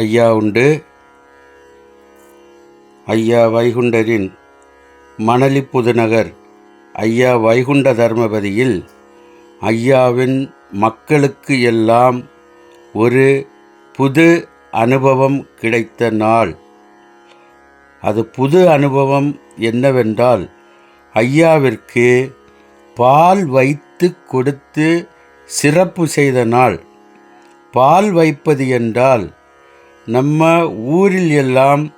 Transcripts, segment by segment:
ஐயா உண்டு. ஐயா வைகுண்டரின் மணலி புதுநகர் ஐயா வைகுண்ட தர்மபதியில் ஐயாவின் மக்களுக்கு எல்லாம் ஒரு புது அனுபவம் கிடைத்த நாள். அது புது அனுபவம் என்னவென்றால் ஐயாவிற்கு பால் வைத்து கொடுத்து சிறப்பு செய்த நாள். பால் வைப்பது என்றால் நம்ம ஊரில் எல்லாம்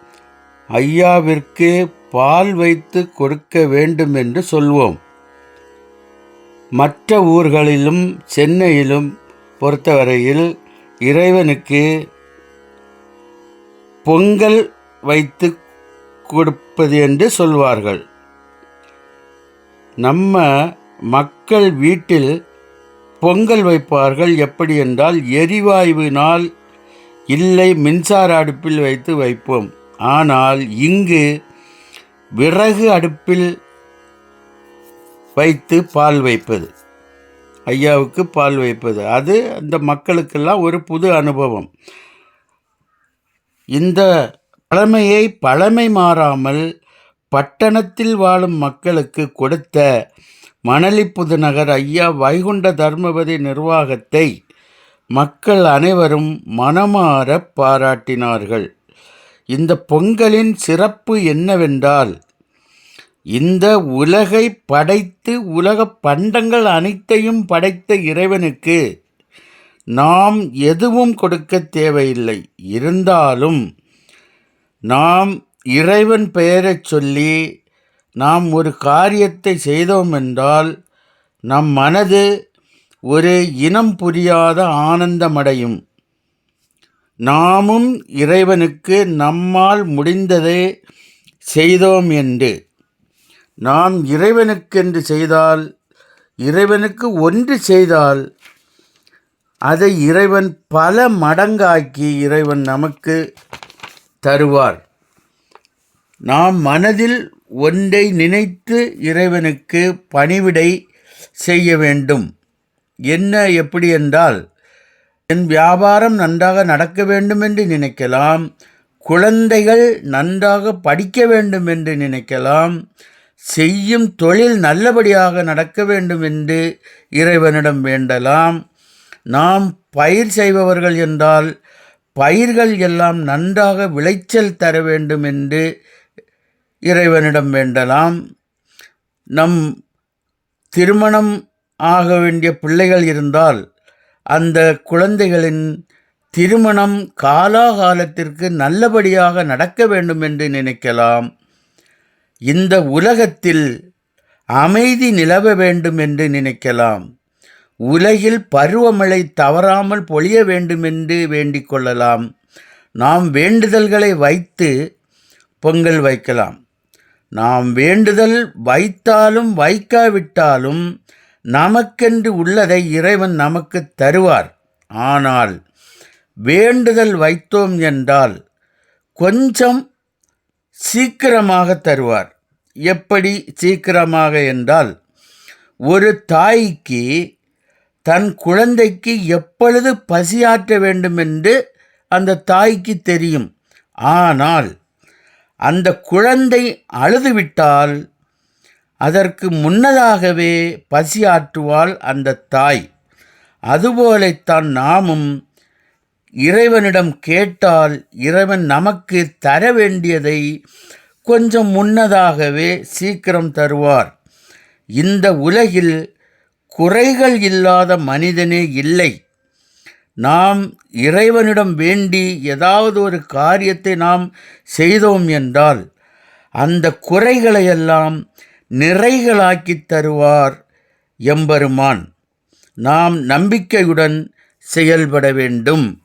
ஐயாவிற்கு பால் வைத்து கொடுக்க வேண்டும் என்று சொல்வோம். மற்ற ஊர்களிலும் சென்னையிலும் பொறுத்தவரையில் இறைவனுக்கு பொங்கல் வைத்து கொடுப்பது என்று சொல்வார்கள். நம்ம மக்கள் வீட்டில் பொங்கல் வைப்பார்கள் எப்படி என்றால் எரிவாயுவினால் இல்லை மின்சார அடுப்பில் வைத்து வைப்போம். ஆனால் இங்கு விறகு அடுப்பில் வைத்து பால் வைப்பது. ஐயாவுக்கு பால் வைப்பது. அது அந்த மக்களுக்கெல்லாம் ஒரு புது அனுபவம். இந்த பழமையை பழமை மாறாமல் பட்டணத்தில் வாழும் மக்களுக்கு கொடுத்த மணலிப்புது நகர் ஐயா வைகுண்ட தர்மபதி நிர்வாகத்தை மக்கள் அனைவரும் மனமாற பாராட்டினார்கள். இந்த பொங்கலின் சிறப்பு என்னவென்றால் இந்த உலகை படைத்து உலக பண்டங்கள் அனைத்தையும் படைத்த இறைவனுக்கு நாம் எதுவும் கொடுக்க தேவையில்லை. இருந்தாலும் நாம் இறைவன் பெயரைச் சொல்லி நாம் ஒரு காரியத்தை செய்தோம் என்றால் நம் மனது ஒரு இனம் புரியாத ஆனந்தமடையும். நாமும் இறைவனுக்கு நம்மால் முடிந்ததை செய்தோம் என்று. நாம் இறைவனுக்கென்று செய்தால் இறைவனுக்கு ஒன்று செய்தால் அதை இறைவன் பல மடங்காக்கி இறைவன் நமக்கு தருவார். நாம் மனதில் ஒன்றை நினைத்து இறைவனுக்கு பணிவிடை செய்ய வேண்டும். என்ன எப்படி என்றால் என் வியாபாரம் நன்றாக நடக்க வேண்டும் என்று நினைக்கலாம். குழந்தைகள் நன்றாக படிக்க வேண்டும் என்று நினைக்கலாம். செய்யும் தொழில் நல்லபடியாக நடக்க வேண்டும் என்று இறைவனிடம் வேண்டலாம். நாம் பயிர் செய்பவர்கள் என்றால் பயிர்கள் எல்லாம் நன்றாக விளைச்சல் தர வேண்டும் என்று இறைவனிடம் வேண்டலாம். நம் திருமணம் ஆக வேண்டிய பிள்ளைகள் இருந்தால் அந்த குழந்தைகளின் திருமணம் காலாகாலத்திற்கு நல்லபடியாக நடக்க வேண்டும் என்று நினைக்கலாம். இந்த உலகத்தில் அமைதி நிலவ வேண்டும் என்று நினைக்கலாம். உலகில் பருவமழை தவறாமல் பொழிய வேண்டும் என்று வேண்டிக் கொள்ளலாம். நாம் வேண்டுதல்களை வைத்து பொங்கல் வைக்கலாம். நாம் வேண்டுதல் வைத்தாலும் வைக்காவிட்டாலும் நமக்கென்று உள்ளதை இறைவன் நமக்கு தருவார். ஆனால் வேண்டுதல் வைத்தோம் என்றால் கொஞ்சம் சீக்கிரமாக தருவார். எப்படி சீக்கிரமாக என்றால் ஒரு தாய்க்கு தன் குழந்தைக்கு எப்பொழுது பசியாற்ற வேண்டும் என்று அந்த தாய்க்கு தெரியும். ஆனால் அந்த குழந்தை அழுதுவிட்டால் அதற்கு முன்னதாகவே பசியாற்றுவாள் அந்த தாய். அதுபோலைத்தான் நாமும் இறைவனிடம் கேட்டால் இறைவன் நமக்கு தர வேண்டியதை கொஞ்சம் முன்னதாகவே சீக்கிரம் தருவார். இந்த உலகில் குறைகள் இல்லாத மனிதனே இல்லை. நாம் இறைவனிடம் வேண்டி ஏதாவது ஒரு காரியத்தை நாம் செய்தோம் என்றால் அந்த குறைகளையெல்லாம் நிறைகளாக்கித் தருவார் எம்பெருமான். நாம் நம்பிக்கையுடன் செயல்பட வேண்டும்.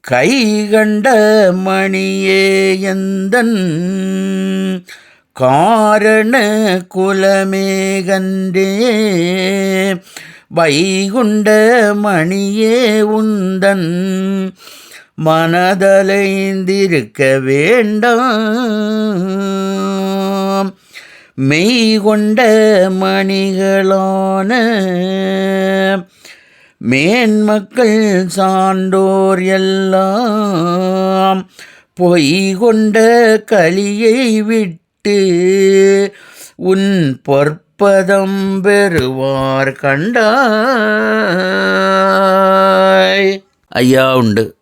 கை கண்ட மணியே எந்தன் காரண குலமேகன்றே வைகுண்ட மணியே உந்தன் மனதலைந்திருக்க வேண்டாம். மெய் கொண்ட மணிகளான மேன்மக்கள் சான்றோர் எல்லாம் பொய் கொண்ட கலியை விட்டு உன் பொற்பதம் பெறுவார் கண்டாய். ஐயா உண்டு.